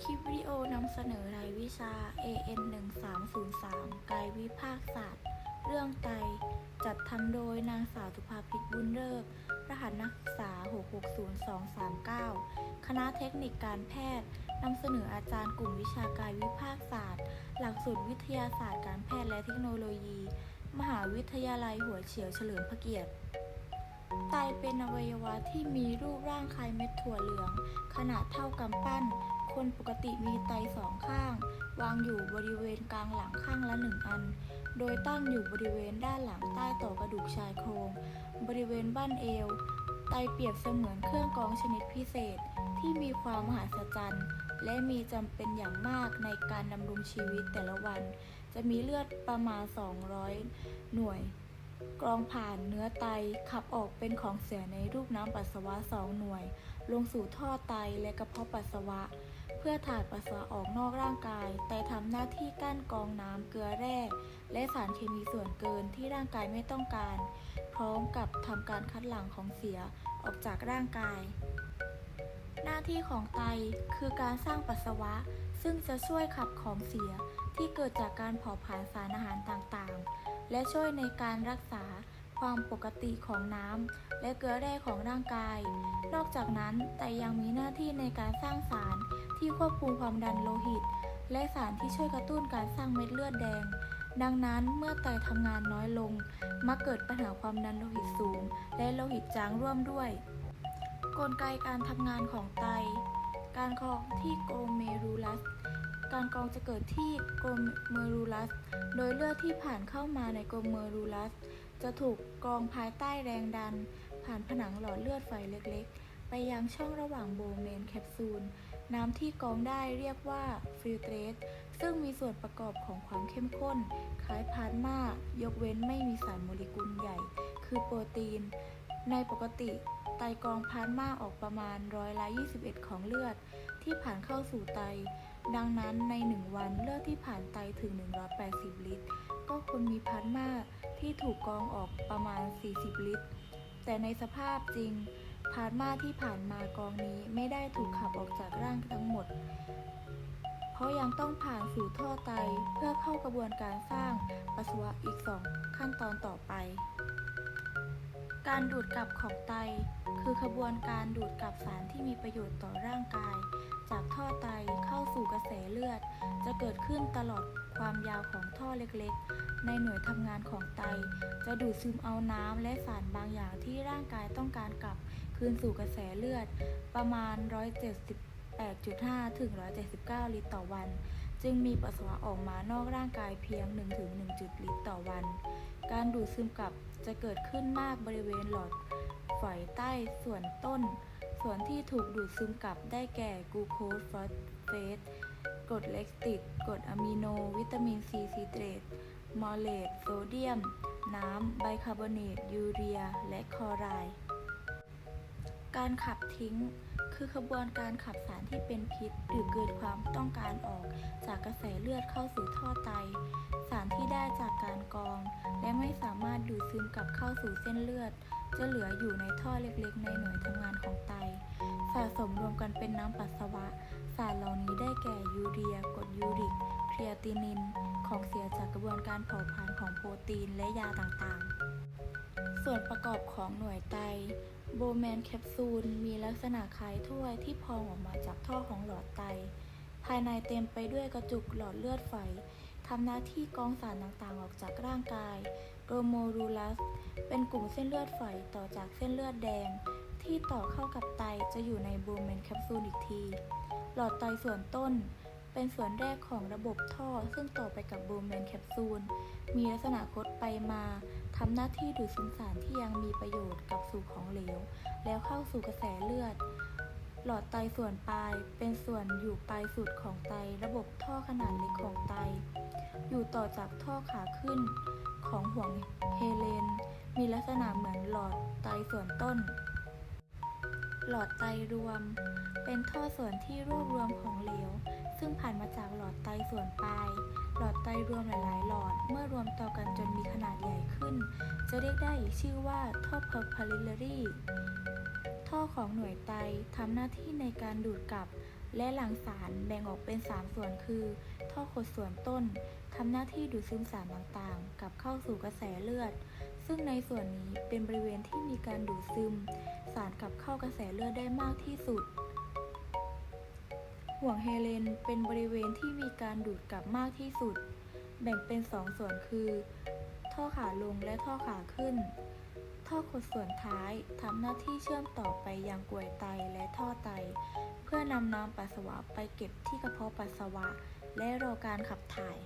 คลิปวิดีโอนำเสนอรายวิชา AN 1303กายวิภาคศาสตร์ เรื่องไตจัดทำโดยนางสาวสุภาพิษบุญเลิกรหัสนักศึกษา 660239 คณะเทคนิคการแพทย์นำเสนออาจารย์กลุ่มวิชากายวิภาคศาสตร์ หลักสูตรวิทยาศาสตร์การแพทย์และเทคโนโลยี มหาวิทยาลัยหัวเฉียวเฉลิมพระเกียรติไตเป็นอวัยวะที่มีรูปร่างคล้ายเม็ดถั่วเหลือง ขนาดเท่ากำปั้น คนปกติมีไตสองข้าง วางอยู่บริเวณกลางหลังข้างละหนึ่งอัน โดยตั้งอยู่บริเวณด้านหลังใต้ต่อกระดูกชายโครง บริเวณบั้นเอว ไตเปรียบเสมือนเครื่องกรองชนิดพิเศษที่มีความมหัศจรรย์และมีจำเป็นอย่างมากในการดำรงชีวิตแต่ละวัน จะมีเลือดประมาณ 200 หน่วย กรองผ่านเนื้อไตขับออกเป็นของเสียในรูปน้ำปัสสาวะ 2 หน่วย ลงสู่ท่อไตและกระเพาะปัสสาวะ เพื่อถ่ายปัสสาวะออกนอกร่างกายไตทำหน้าที่กั้นกองน้ำเกลือแร่ และสารเคมีส่วนเกินที่ร่างกายไม่ต้องการ พร้อมกับทำการคัดหลั่งของเสียออกจากร่างกาย หน้าที่ของไตคือการสร้างปัสสาวะ ซึ่งจะช่วยขับของเสียที่เกิดจากการเผาผลาญสารอาหารต่างๆ และช่วยในการรักษาความปกติของน้ำและเกลือแร่ของร่างกาย นอกจากนั้นไตยังมีหน้าที่ในการสร้างสาร ที่ควบคุมความดันโลหิต และสารที่ช่วยกระตุ้นการสร้างเม็ดเลือดแดง ดังนั้นเมื่อไตทำงานน้อยลง มักเกิดปัญหาความดันโลหิตสูง และโลหิตจางร่วมด้วย กลไกการทำงานของไต การกรองที่โกลเมรูลัส การกรองจะเกิดที่โกลเมรูลัส โดยเลือดที่ผ่านเข้ามาในโกลเมรูลัส จะถูกกรองภายใต้แรงดัน ผ่านผนังหลอดเลือดฝอยเล็กๆ ไปยังช่องระหว่างโบเมนแคปซูล น้ำที่กรองได้เรียกว่าฟิลเตรสซึ่งมีส่วนประกอบของความเข้มข้น คล้ายพลาสมายกเว้นไม่มีสารโมเลกุลใหญ่ คือโปรตีน ในปกติ ไตกรองพลาสมาออกประมาณร้อยละ21 ของเลือด ที่ผ่านเข้าสู่ไต ดังนั้นใน 1 วันเลือดที่ผ่านไตถึง 180 ลิตร ก็ควรมีพลาสมาที่ถูกกรองออกประมาณ 40 ลิตร แต่ในสภาพจริง พลานมาที่ผ่านมากองนี้ไม่ได้ถูกขับออกจากร่างทั้งหมด เพราะยังต้องผ่านสู่ท่อไตเพื่อเข้ากระบวนการสร้างปัสสาวะอีกสองขั้นตอนต่อไป การดูดกลับของไต คือขบวนการดูดกลับสารที่มีประโยชน์ต่อร่างกาย จากท่อไตเข้าสู่กระแสเลือด จะเกิดขึ้นตลอดความยาวของท่อเล็กๆ ในหน่วยทำงานของไต จะดูดซึมเอาน้ำและสารบางอย่างที่ร่างกายต้องการกลับคืนสู่กระแสเลือด ประมาณ 178.5 ถึง 179 ลิตรต่อวัน จึงมีปัสสาวะออกมานอกร่างกายเพียง 1-1จุดลิตรต่อวัน การดูดซึมกลับจะเกิดขึ้นมากบริเวณหลอดฝอยใต้ส่วนต้น ส่วนที่ถูกดูดซึมกลับได้แก่กูโคสฟอสเฟตกรดเลคติกกรดอะมิโน วิตามินซีซีเตรตมอลเลตโซเดียม น้ำ ไบคาร์บอเนต ยูเรีย และคลอไรด์การขับทิ้ง คือขบวนการขับสารที่เป็นพิษ หรือเกิดความต้องการออกจากกระแสเลือดเข้าสู่ท่อไต สารที่ได้จากการกรอง และไม่สามารถดูดซึมกลับเข้าสู่เส้นเลือด จะเหลืออยู่ในท่อเล็กๆ ในหน่วยทำงานของ สะสมรวมกันเป็นน้ำปัสสาวะ สารเหล่านี้ได้แก่ยูเรียกรดยูริกครีอาตินิน ของเสียจากกระบวนการเผาผลาญของโปรตีนและยาต่างๆ ส่วนประกอบของหน่วยไต โบแมนแคปซูล มีลักษณะคล้ายถ้วยที่พองออกมาจากท่อของหลอดไต ภายในเต็มไปด้วยกระจุกหลอดเลือดฝอยทำหน้าที่กรองสารต่างๆ ออกจากร่างกายโกลโมรูลัส เป็นกลุ่มเส้นเลือดฝอยต่อจากเส้นเลือดแดง ที่ต่อเข้ากับไตจะอยู่ในโบแมนแคปซูลอีกที หลอดไตส่วนต้น เป็นส่วนแรกของระบบท่อซึ่งต่อไปกับโบแมนแคปซูล มีลักษณะคดไปมาทำหน้าที่ดูดซึมสารที่ยังมีประโยชน์กับสู่ของเหลว แล้วเข้าสู่กระแสเลือด หลอดไตส่วนปลายเป็นส่วนอยู่ปลายสุดของไต ระบบท่อขนาดเล็กของไต อยู่ต่อจากท่อขาขึ้นของห่วงเฮเลน มีลักษณะเหมือนหลอดไตส่วนต้น หลอดไตรวม เป็นท่อส่วนที่รวบรวมของเหลว ซึ่งผ่านมาจากหลอดไตส่วนปลาย หลอดไตรวมหลาย ๆ หลอดเมื่อรวมต่อกันจนมีขนาดใหญ่ขึ้น จะเรียกได้อีกชื่อว่าท่อ papillary ท่อของหน่วยไตทำหน้าที่ในการดูดกลับ และหลั่งสารแบ่งออกเป็น 3 ส่วนคือ ท่อขดส่วนต้นทำหน้าที่ดูดซึมสารต่างๆ กลับเข้าสู่กระแสเลือด ซึ่งในส่วนนี้เป็นบริเวณที่มีการดูดซึม สารกลับเข้ากระแสเลือดได้มากที่สุด ห่วงเฮเลนเป็นบริเวณที่มีการดูดกลับมากที่สุด แบ่งเป็น2ส่วนคือ ท่อขาลงและท่อขาขึ้น ท่อขดส่วนท้ายทำหน้าที่เชื่อมต่อไปยังกรวยไตและท่อไต พื่อนำน้ำปัสสาวะไปเก็บที่กระเพาะปัสสาวะ และรอการขับถ่าย